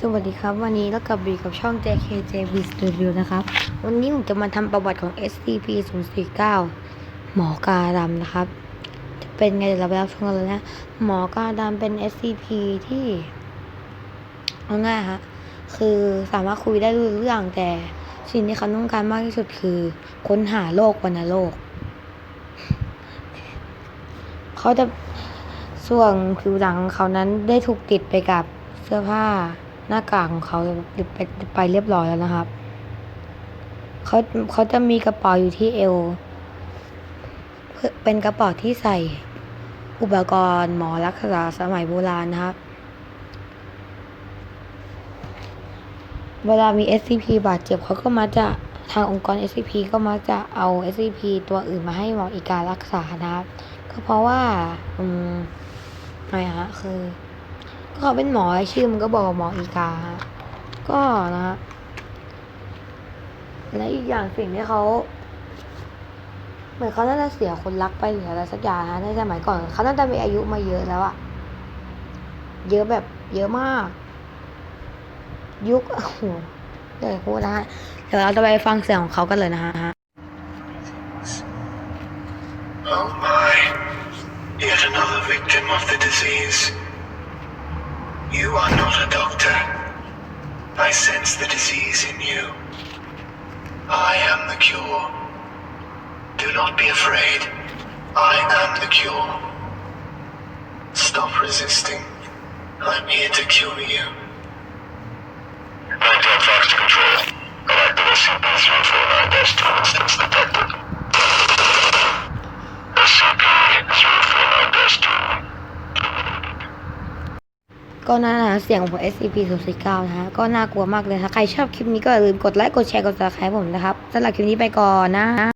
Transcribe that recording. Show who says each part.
Speaker 1: สวัสดีครับ วันนี้เรากลับมากับช่อง JKJV Studio นะครับ วันนี้ผมจะมาทำประวัติของ SCP 0 4 9หมอกาดำนะครับ จะเป็นไงเดี๋ยวเราไปรับชมกันเลยนะ หมอกาดำเป็น SCP ที่เอาง่ายฮะคือสามารถคุยได้รู้เรื่องแต่สิ่งที่เขาต้องการมากที่สุดคือ ค้นหาโลกวัณโลกเขาจะส่วนผิวหนังของเขานั้นได้ถูกติดไปกับเสื้อผ้า หน้ากากของเขาติดไปไปเรียบร้อยแล้วนะครับเขาเขาจะมีกระเป๋าอยู่ที่เอวเพื่อเป็นกระเป๋าที่ใส่อุปกรณ์หมอรักษาสมัยโบราณนะครับ เวลามี SCP บาดเจ็บเขาก็มาจะทางองค์กร SCP ก็มักจะเอา SCP ตัวอื่นมาให้หมออีการรักษานะครับ ก็เพราะว่า อืมอะไรฮะคือ ก็เขาเป็นหมอชื่อมันก็บอกหมออีกา ก็นะฮะและอีกอย่างสิ่งที่เขาเหมือนเขาน่าจะเสียคนรักไปหรืออะไรสักอย่างฮะในสมัยก่อนเขาน่าจะมีอายุมาเยอะแล้วอะเยอะแบบ เยอะมาก ยุคโอ้โหเดี๋ยวพูดนะฮะเดี๋ยวเราจะไปฟังเสียงของเขากันเลยนะฮะ
Speaker 2: Oh my, yet another victim of the disease. You are not a doctor. I sense the disease in you. I am the cure. Do not be afraid. I am the cure. Stop resisting. I'm here to cure you.
Speaker 1: ก็นั่นนะเสียงของ SCP 0 4 9นะฮะก็น่ากลัวมากเลยนะใครชอบคลิปนี้ก็อย่าลืมกดไลค์กดแชร์กดติดตามผมนะครับสำหรับคลิปนี้ไปก่อนนะ